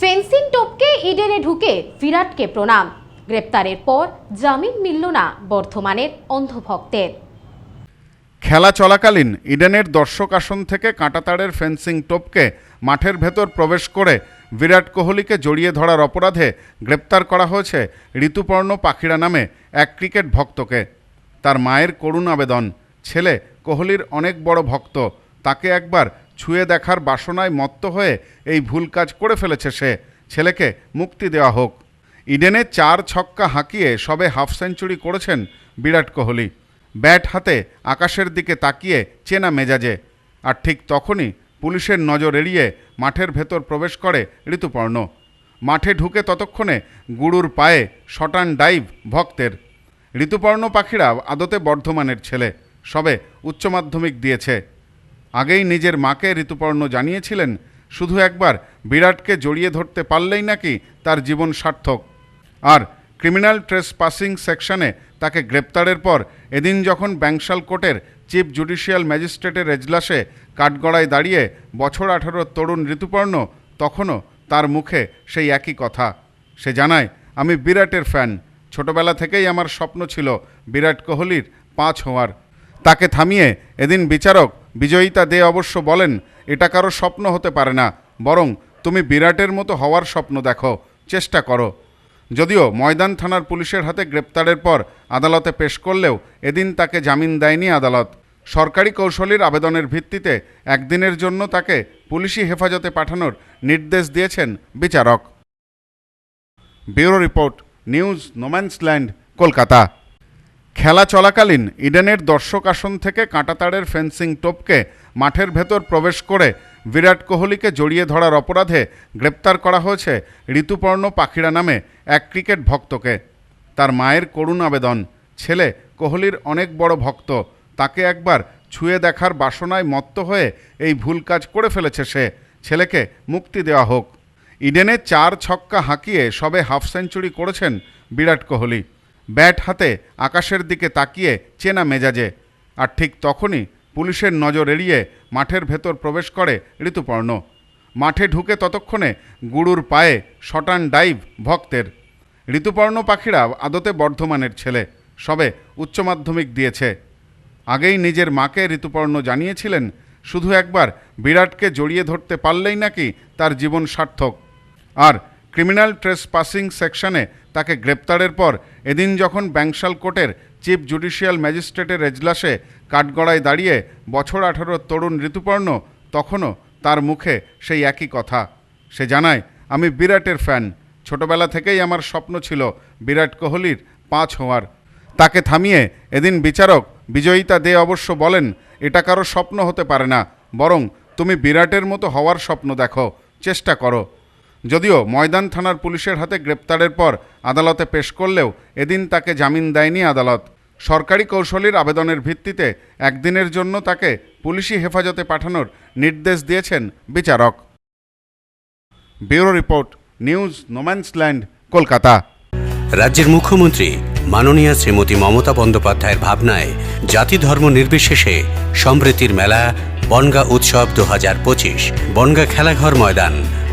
Fencing টপকে ইডেনে ঢুকে বিরাটকে প্রণাম। গ্রেপ্তারের পর জামিন মিলল না বর্ধমানের অন্ধভক্তের। খেলা চলাকালীন ইডেনের দর্শক আসন থেকে কাঁটাতারের ফেন্সিং টোপকে মাঠের ভেতর প্রবেশ করে বিরাট কোহলিকে জড়িয়ে ধরার অপরাধে গ্রেপ্তার করা হয়েছে ঋতুপর্ণ পাখিরা নামে এক ক্রিকেট ভক্তকে। তার মায়ের করুণ আবেদন, ছেলে কোহলির অনেক বড় ভক্ত, তাকে একবার ছুঁয়ে দেখার বাসনায় মত্ত হয়ে এই ভুল কাজ করে ফেলেছে সে। ছেলেকে মুক্তি দেওয়া হোক। ইডেনে চার ছক্কা হাঁকিয়ে সবে হাফ সেঞ্চুরি করেছেন বিরাট কোহলি। ব্যাট হাতে আকাশের দিকে তাকিয়ে চেনা মেজাজে। আর ঠিক তখনই পুলিশের নজর এড়িয়ে মাঠের ভেতর প্রবেশ করে ঋতুপর্ণ। মাঠে ঢুকে ততক্ষণে গুরুর পায়ে শটান ডাইভ ভক্তের। ঋতুপর্ণ পাখিরা আদতে বর্ধমানের ছেলে। সবে উচ্চ মাধ্যমিক দিয়েছে। আগেই নিজের মাকে ঋতুপর্ণ জানিয়েছিলেন, শুধু একবার বিরাটকে জড়িয়ে ধরতে পারলেই নাকি তার জীবন সার্থক। আর ক্রিমিনাল ট্রেস পাসিং সেকশনে তাকে গ্রেপ্তারের পর এদিন যখন ব্যাংশাল কোর্টের চিফ জুডিশিয়াল ম্যাজিস্ট্রেটের এজলাসে কাঠগড়ায় দাঁড়িয়ে বছর আঠারোর তরুণ ঋতুপর্ণ, তখনও তার মুখে সেই একই কথা। সে জানায়, আমি বিরাটের ফ্যান। ছোটবেলা থেকেই আমার স্বপ্ন ছিল বিরাট কোহলির পাঁচ হওয়ার। তাকে থামিয়ে এদিন বিচারক বিজয়িতা দে অবশ্য বলেন, এটা কারও স্বপ্ন হতে পারে না, বরং তুমি বিরাটের মতো হওয়ার স্বপ্ন দেখো, চেষ্টা করো। যদিও ময়দান থানার পুলিশের হাতে গ্রেপ্তারের পর আদালতে পেশ করলেও এদিন তাকে জামিন দেয়নি আদালত। সরকারি কৌশলীর আবেদনের ভিত্তিতে একদিনের জন্য তাকে পুলিশি হেফাজতে পাঠানোর নির্দেশ দিয়েছেন বিচারক। Bureau report, news, no man's land, Kolkata. খেলা চলাকালীন ইডেনের দর্শক আসন থেকে কাঁটাতাড়ের ফেন্সিং টোপকে মাঠের ভেতর প্রবেশ করে বিরাট কোহলিকে জড়িয়ে ধরার অপরাধে গ্রেপ্তার করা হয়েছে ঋতুপর্ণ পাখিরা নামে এক ক্রিকেট ভক্তকে। তার মায়ের করুণ আবেদন, ছেলে কোহলির অনেক বড় ভক্ত, তাকে একবার ছুঁয়ে দেখার বাসনায় মত্ত হয়ে এই ভুল কাজ করে ফেলেছে সে। ছেলেকে মুক্তি দেওয়া হোক। ইডেনে চার ছক্কা হাঁকিয়ে সবে হাফ সেঞ্চুরি করেছেন বিরাট কোহলি। ব্যাট হাতে আকাশের দিকে তাকিয়ে চেনা মেজাজে। আর ঠিক তখনই পুলিশের নজর এড়িয়ে মাঠের ভেতর প্রবেশ করে ঋতুপর্ণ। মাঠে ঢুকে ততক্ষণে গুরুর পায়ে শটান ডাইভ ভক্তের। ঋতুপর্ণ পাখিরা আদতে বর্ধমানের ছেলে, সবে উচ্চ মাধ্যমিক দিয়েছে। আগেই নিজের মাকে ঋতুপর্ণ জানিয়েছিলেন, শুধু একবার বিরাটকে জড়িয়ে ধরতে পারলেই নাকি তার জীবন সার্থক। আর ক্রিমিনাল ট্রেস পাসিং সেকশনে তাকে গ্রেপ্তারের পর এদিন যখন ব্যাংশাল কোর্টের চিফ জুডিশিয়াল ম্যাজিস্ট্রেটের এজলাসে কাঠগড়ায় দাঁড়িয়ে বছর আঠারোর তরুণ ঋতুপর্ণ, তখনও তার মুখে সেই একই কথা। সে জানায়, আমি বিরাটের ফ্যান ছোটবেলা থেকেই আমার স্বপ্ন ছিল বিরাট কোহলির পাঁচ হওয়ার। তাকে থামিয়ে এদিন বিচারক বিজয়িতা দে অবশ্য বলেন, এটা কারও স্বপ্ন হতে পারে না। বরং তুমি বিরাটের মতো হওয়ার স্বপ্ন দেখো। চেষ্টা করো। যদিও ময়দান থানার পুলিশের হাতে গ্রেপ্তারের পর আদালতে পেশ করলেও এদিন তাকে জামিন দেয়নি আদালত। সরকারি কৌশলীর আবেদনের ভিত্তিতে একদিনের জন্য তাকে পুলিশি হেফাজতে পাঠানোর নির্দেশ দিয়েছেন বিচারক। Bureau report, news no man's land Kolkata. রাজ্যের মুখ্যমন্ত্রী মাননীয়া শ্রীমতী মমতা বন্দ্যোপাধ্যায়ের ভাবনায় জাতি ধর্ম নির্বিশেষে সম্প্রীতির মেলা, বনগা উৎসব দু হাজার পঁচিশ, বনগা খেলাঘর ময়দান